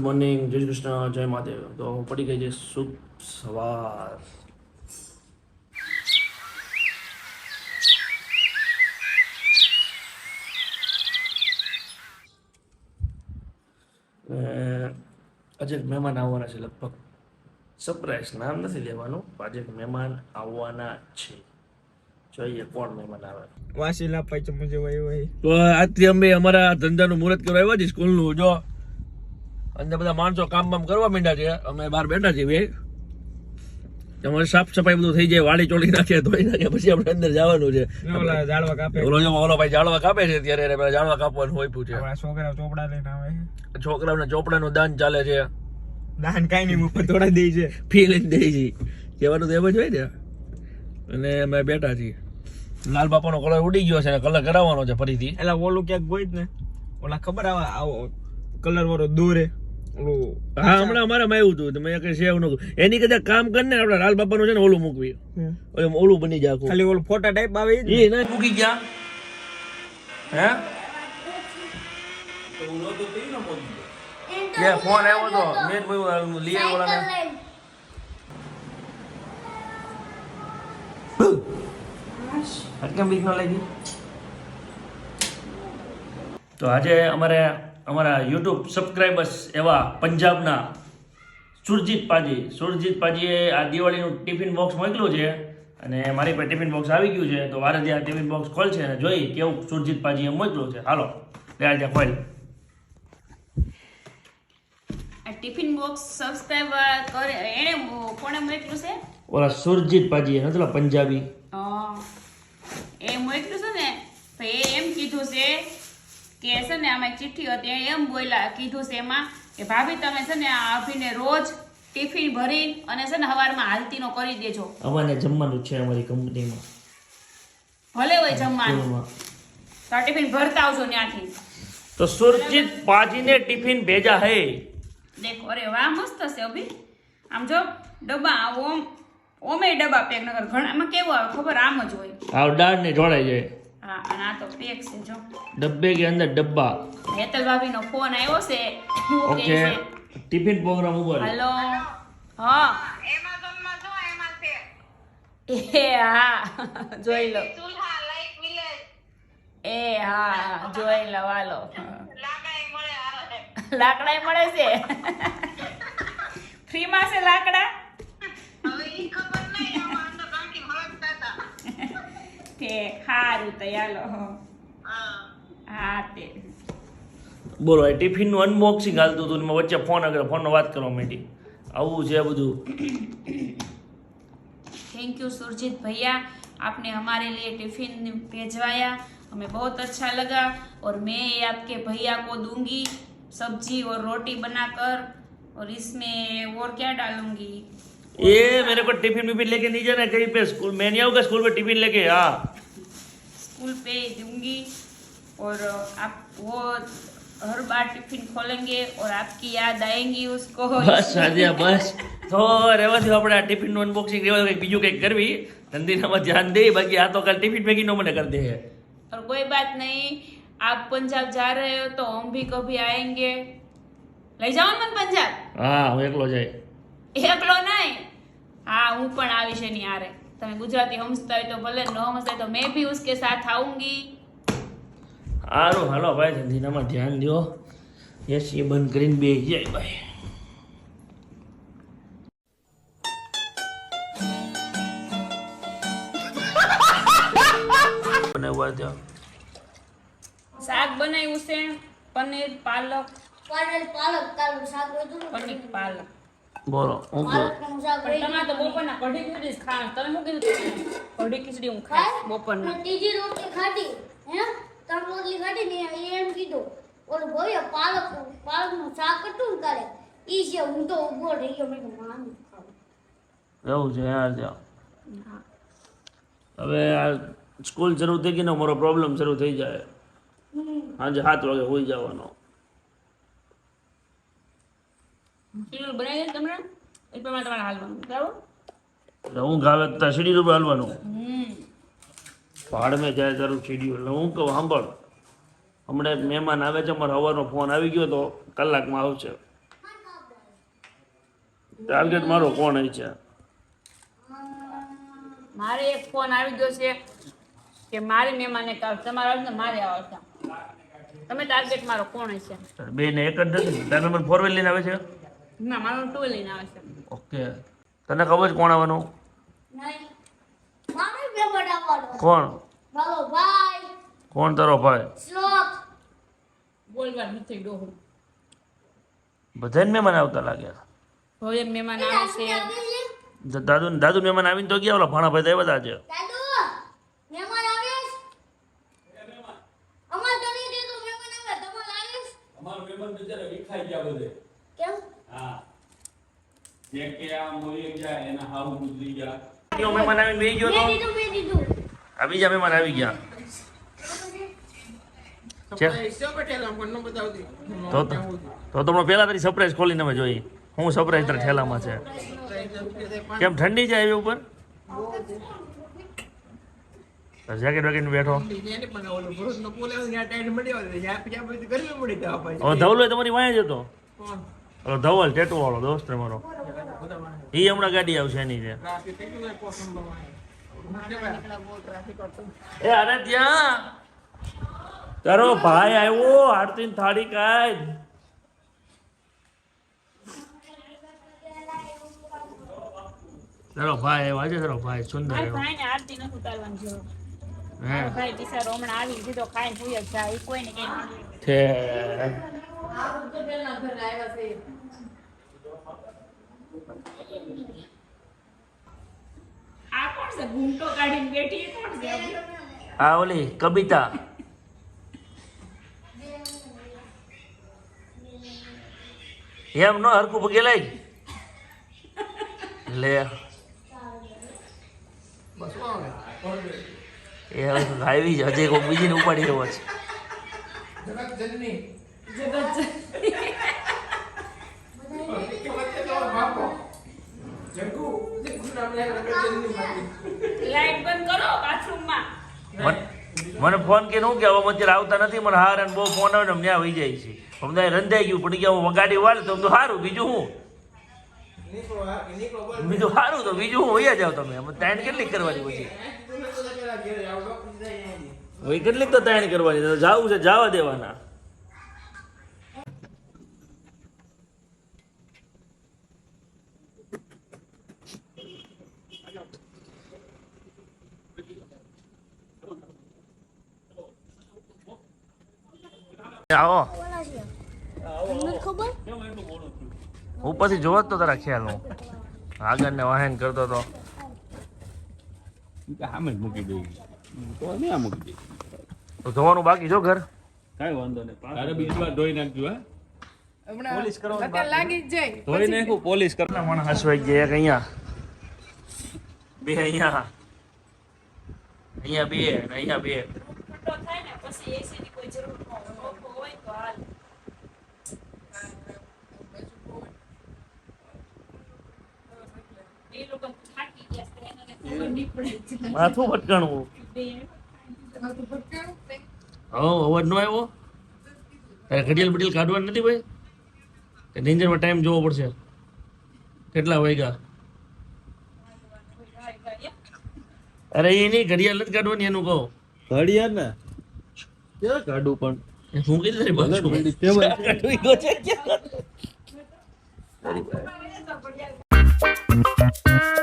Good morning જય શ્રી કૃષ્ણ જય મહાદેવ. તો પડી ગઈ છે શુભ સવાર. આજે એક મહેમાન આવવાના છે લગભગ. સરપ્રાઈઝ નામ નથી લેવાનું આજે એક મહેમાન આવવાના છે. જોઈએ કોણ મહેમાન આવે. વાસીલા પાઈ મુજબ આવ્યો આજથી અમે અમારા ધંધાનું મુહૂર્ત કરવા આવ્યા છે સ્કૂલનું જો. અંદર બધા માણસો કામ બામ કરવા માંડ્યા છે. અમે બહાર બેઠા છીએ તમારે સાફ સફાઈ બધું થઈ જાય વાળી ચોળી નાખે ધોઈ નાખે પછી આપણે અંદર જવાનું છે. ઓલા ઝાડવા કાપે. ઓલો ઓલો ભાઈ જાળવા કાપે છે ત્યારે એને પેલા જાળવા કાપવાનું હોય પૂછે છોકરા ચોપડા લઈને આવે છોકરાઓને ચોપડાનું દાન ચાલે છે. દાન કાઈ નહીં ઉપર થોડા દે છે. ફી લઈને દે છે. કહેવાનું તો એમ જ હોય ને. અને અમે બેઠા છીએ. લાલ બાપાનો કલર ઉડી ગયો છે કલર કરાવવાનો છે ફરીથી. એટલે ઓલું ક્યાંક ગોઈ જ ને ઓલા ખબર આવે આવો કલર વાળો દોરે. હા હમણાં અમારામાં આવ્યું હતું તો મેં કઈ સેવ નતું એની કદાચ કામ કરીને આપણે લાલ બાપાનું છે ને ઓલું મૂકવી. ઓલું ઓલું બની જાય ખાલી ઓલું ફોટા ટાઈપ આવે ને. એ ના મૂકી ગયા. હે? કે ફોન આવ્યો તો મેં કહ્યું લઈ આવ્યો ઓલાને આ બીક ન લાગી? તો આજે અમારે અમારા યુટ્યુબ સબસ્ક્રાઈબર્સ એવા પંજાબના સુરજીત પાજી. સુરજીત પાજીએ આ દિવાળીનું ટિફિન બોક્સ મોકલ્યું છે અને મારી પાસે ટિફિન બોક્સ આવી ગયું છે તો વારે ત્યાં ટિફિન બોક્સ ખોલશે અને જોઈ કેવું સુરજીત પાજીએ મોકલ્યું છે. હાલો ત્યાં ત્યાં ખોલ. ટિફિન બોક્સ સબસ્ક્રાઇબ કરે એણે કોણે મોકલ્યું છે? ઓલા સુરજીત પાજીએ નથી ઓલા પંજાબી. એ મોકલ્યું છે ને તો એ એમ કીધું છે કે છે ને આમાં ચિઠ્ઠી હતી એમ બોલ્યા કીધું છે એમાં કે ભાભી તમે છે ને આ અભિને રોજ ટિફિન ભરી અને છે ને સવારમાં હાલતીનો કરી દેજો. અમારે જમવાનું છે અમારી કંપનીમાં. ભલે હોય જમવાનું. તો આ ટિફિન ભરતા આવજો ત્યાંથી. તો સુરજીત પાજીને ટિફિન ભેજા હે. દેખો અરે વાહ મસ્ત છે અભી. આમ જો ડબ્બા ઓમ ઓમે ડબ્બા પેક નગર. ઘણામાં કેવું આવે? ખબર આમ જ હોય. આવ દાળ ને જોડાઈ જાય. હા અને આ તો પેક છે જો. ડબ્બે કે અંદર ડબ્બા. હેતલ ભાભીનો ફોન આવ્યો છે. ઓકે. ટિફિન પ્રોગ્રામ ઉપર હેલો. હા. એ હા. જોઈ લો. એ હા જોઈ લો હાલો. લાકડા મળે છે. ફ્રીમાં છે લાકડા? તે ખારું તો હાલો હા તે બોલો એ ટિફિનનું અનબોક્સિંગ હાલતું હતું ને મેં વચ્ચે ફોન આગળ ફોનનો વાત કરવા માંડી આવું છે બધું थैंक यू सुरजीत भैया आपने हमारे लिए टिफिन भेजवाया हमें बहुत अच्छा लगा और मैं ये आपके भैया को दूंगी सब्जी और रोटी बनाकर और इसमें और क्या डालूंगी ये मेरे को टिफिन विफिन लेके नहीं जाना कहीं पे स्कूल मैं नहीं आऊंगा स्कूल में टिफिन लेके हाँ स्कूल पे ही दूंगी और आप वो हर बार टिफिन खोलेंगे और आपकी याद आएंगी उसको બસ સાજ્યા બસ તો રહેવા દો આપણે આ ટિફિનનું અનબોક્સિંગ રહેવા દો કંઈક બીજું કંઈક કરવી ધંધીનામાં ધ્યાન દે બાકી આ તો કાલ ટિફિન પેકિંગ નો મને કરી દે और कोई बात नहीं आप पंजाब जा रहे हो तो हम भी कभी आएंगे લઈ જાઓ ને મને પંજાબ હા હું એકલો જાય એકલો નહીં હા હું પણ આવીશ એની હારે તમે ગુજરાતી સમજતા હોય તો ભલે ન સમજતા તો મેં ભી ઉસકે સાથ આઉંગી સારું હાલો ભાઈ ધંધીનામાં ધ્યાન દો એસી બંધ કરીને બે જાય ભાઈ. બનાવવા દો શાક બનાવ્યું છે પનીર પાલક. પાલક પાલક કાલું શાક હતું પનીર પાલક. બોલો. હું તમારે તો બપોરના કઢી ખીચડી જ તમે શું કીધું કઢી ખીચડી હું ખાઈશ બપોરના. ત્રીજી રોટલી ખાધી હે? ત્રણ રોટલી ખાધી ને એમ કીધું ઓલું ભવ્ય પાલક પાલકનું શાક હતું ને કાલે ઈ છે હું તો ઊભો રહી ગયો. મેં માનું ખાવું. એવું છે યાર જાઓ. હવે આ સ્કૂલ શરૂ થઈ ગઈ ને મારો પ્રોબ્લેમ શરૂ થઈ જાય. સાંજે સાત વાગે હોઈ જવાનો. શીરું બનાવી દે તમને. એ પ્રમાણે તમારે હાલવાનું બરાબર? ગાવે ત્યાં હાલવાનું. ભાડ મેં જાય તારું એટલે હું કહું સાંભળ. હમણાં મહેમાન આવે છે મારો હવાનો ફોન આવી ગયો તો કલાકમાં આવશે. ટાર્ગેટ મારો કોણ હોય છે. મારે એક ફોન આવી ગયો છે કે મારી મહેમાને કાલ તમારા આવે ને મારે આવશે. તમે ટાર્ગેટ મારો કોણ છે. બે ને એક જ નથી તારા નંબર ફોર વ્હીલ લઈને આવે છે? ના મારો ટુ લઈને આવે છે. ઓકે. તને ખબર છે કોણ આવવાનું? કોણ? મારો ભાઈ. કોણ તારો ભાઈ? શ્લોક. બોલવા નથી ડોહું. બધાને મહેમાન આવતા લાગ્યા? હવે મહેમાન દાદુ દાદુ દાદુ મહેમાન આવીને તો ગયા ઓલા ભાણા ભાઈ એ બધા છે? મહેમાન બિચારા વિખાઈ ગયા બધે. જે કે આ મોરી ગયા એના હાવ ગુજરી ગયા. કયો મહેમાન આવીને બેસી ગયો તો? દીધું મેં દીધું. આ બીજા મહેમાન આવી ગયા. તો તો તો તમને પહેલા તારી સરપ્રાઈઝ ખોલીને અમે જોઈ હું સરપ્રાઈઝ તારા ઠેલામાં છે. કેમ ઠંડી છે એવી ઉપર? જેકેટ વેકેટ બેઠો. ધવલો તમારી વાંહે જ હતો ધવલ ટેટુ વાળો દોસ્ત છે મારો. એ હમણાં ગાડી આવશે એની છે એ અરે ત્યાં. તારો ભાઈ આવ્યો આરતી થાળી કાય તારો ભાઈ આવ્યો આજે તારો ભાઈ સુંદર આવ્યો. આરતી નથી ઉતારવાની ભાઈ બિચારો હમણાં આવી દીધો ખાઈને સુઈ જાય ઈ કોઈને કઈ છે આ કોણ છે ઘૂંટો કાઢીને બેઠી એ કોણ છે? આ ઓલી કવિતા એમ ન હરકું પગે લઈ લે. એ આવી છે હજી કોઈ બીજીને ઉપાડી રહ્યો છે. લાઈટ બંધ કરો બાથરૂમમાં. મને ફોન કે હું કે હવે અત્યારે આવતા નથી મને હાર અને બહુ ફોન આવે ને અમને આવી જાય છે. અમને રંધાઈ ગયું પણ કે હું ગાડી વાળ તો અમને સારું બીજું હું? બીજું સારું તો બીજું હું? વયા જાવ તમે. અમે તાણ કેટલી કરવાની પછી? હવે કેટલીક તો તાણ કરવાની? તો જાવું છે જવા દેવાના. આવો. હું પછી જોવા તો તારા ખ્યાલ હું આગળ ને વાહન કરતો તો. આમ જ મૂકી દઈ તો નહીં આ મૂકી દઈ ધોવાનું બાકી જો ઘર. કાંઈ વાંધો નહીં. તારે બીજી વાર ધોઈ નાખજો હા? ધોઈ નાખું પોલીસ માણસ હસવાઈ ગયા એક અહીંયા? બે અહીંયા. અહીંયા બે અહીંયા બે. ઠંડો થાય ને પછી એસી ની કોઈ જરૂર ન હોય ઓછો હોય તો હાલ એ લોકો થાકી ગયા છે એને ખબર નહીં પડે માથું ભટકાણવું હા અવાજ નો આવ્યો? તારે ઘડિયાળ બડિયાળ કાઢવાની નથી ભાઈ? કે ડેન્જરમાં ટાઈમ જોવો પડશે. કેટલા વાગ્યા? અરે એ નહીં ઘડિયાળ નથી કાઢવાની એનું કહો. ઘડિયાળ ને? ક્યાં કાઢું પણ. હું કીધું તારી બાજુ કાઢવી ગયો છે ક્યાં? Thank you.